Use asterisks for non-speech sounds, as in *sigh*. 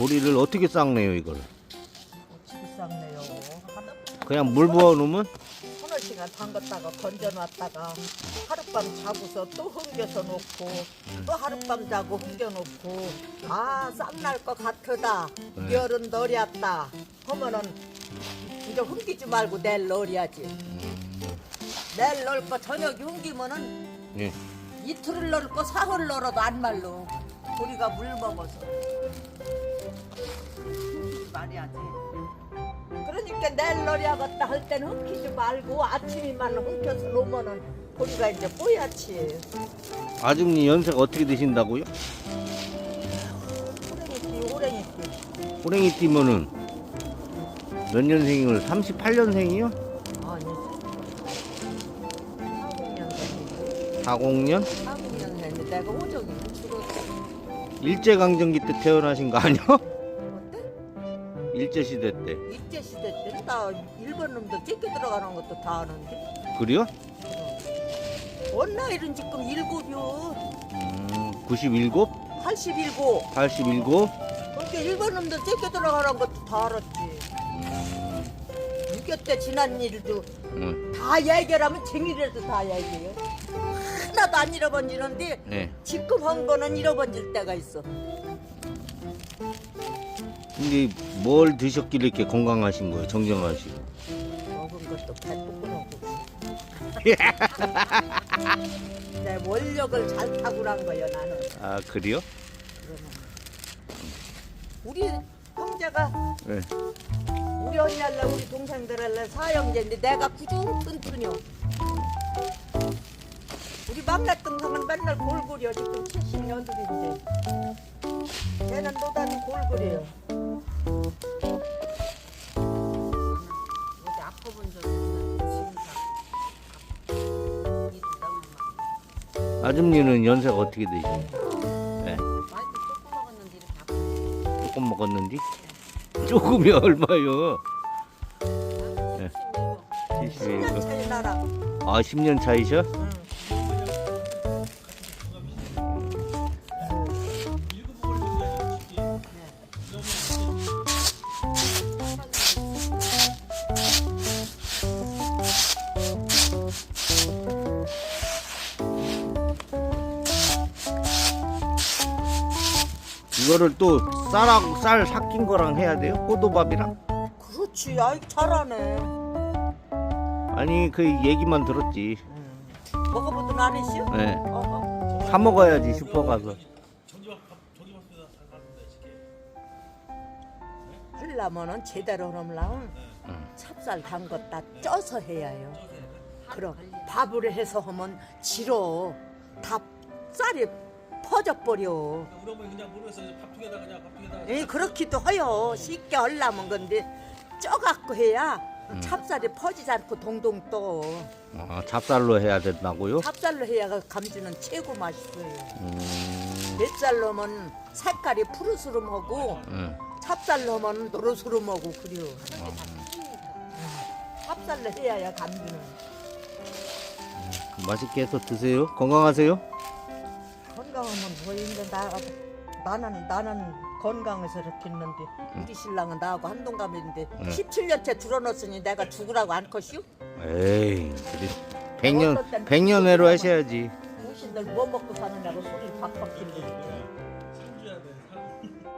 보리를 어떻게 싹내요 이걸? 비쌌네요. 하나 그냥 물 부어 놓으면 서너 시간 담갔다가 건져 놨다가 하룻밤 자고서 또 흥겨서 놓고 또 하룻밤 자고 흥겨 놓고 아 쌈날 것 같으다 네. 열은 너렸다 하면은 이제 흥기지 말고 내일 넣어야지 내일 넣을 거 저녁에 흥기면은 예. 이틀을 넣을 거 사흘 넣어도 안 말로 우리가 물 먹어서 말이야지 그러니까 내일 넣어야겠다 할 때는 흥기지 말고 아침에만 흥겨서 놓으면은 우리가 이제 뽀얗지 아줌니 연세가 어떻게 되신다고요? 호랭이띠 호랭이띠 호랭이 뛰면은 몇 년생이요? 38년생이요? 아니 40년생이지 40년? 40년생인데 내가 호적이 죽었어 일제강점기 때 태어나신 거 아니요? *laughs* 일제시대 때. 일제 시대 때는 다 일본 놈들 찢겨 들어가는 것도 다 아는데. 그래요? 원 나이는 지금 일곱이요? 음, 97? 87 87? 그렇게 일본 놈들 찢겨 들어가는 것도 다 알았지. 음, 6.25 때 지난 일도 음, 다 얘기하면 쟁이라도 다 얘기해요. 하나도 안 잃어버리는데 네. 지금 한 거는 잃어버릴 때가 있어 근데 뭘 드셨길래 이렇게 건강하신 거예요? 정정하시고 먹은 것도 끊어고 *laughs* 내 원력을 잘 타고난 거야 나는 아 그래요? 우리 형제가 네. 우리 언니 할래 우리 동생들 할래 사형제인데 내가 구중끈끈이요 우리 막내 동생은 맨날 골골이요 지금 78인데 걔는 노단이 골골이에요 어디 아파본 적 있나 지금 다 아줌니는 연세가 어떻게 되시나요? 네. 조금 먹었는데 이렇게 아파 조금 먹었는데? 조금이 얼마요? 네. 10년 71도. 차이 나라 아 10년 차이셔? 이거를 또 쌀하고 쌀 삭힌 거랑 해야 돼요? 호도밥이랑? 그렇지 아이 잘하네 아니 그 얘기만 들었지 먹어보든 안 했슈? 네. 어허. 사 먹어야지 슈퍼 가서 하려면은 제대로 하려면 응. 찹쌀 담궜다 쪄서 해야 해요 그럼 밥을 해서 하면 지러 다 쌀이 퍼져버려 우리 어머니 그냥 모르겠어 밥통에다 그냥 밥통에다 예, 그렇기도 해요 쉽게 하려면 근데 쪄갖고 해야 음. 찹쌀이 퍼지지 않고 동동 떠 아, 찹쌀로 해야 된다고요? 찹쌀로 해야 그 감주는 최고 맛있어요 음, 뱃살 넣으면 색깔이 푸르스름하고 응. 찹쌀 넣으면 노릇스름하고 그래요. 찹쌀로 해야야 감기는. 맛있게 해서 드세요 건강하세요 뭐 있는데 나 나는 나는 건강해서 이렇게 했는데 우리 신랑은 나하고 한동갑인데 응. 17년째 들어놨으니 내가 죽으라고 안 컸슈? 에이 그래 100년 100년 해로 하셔야지 무신들 뭐 먹고 사느냐고 소리 박박 지르고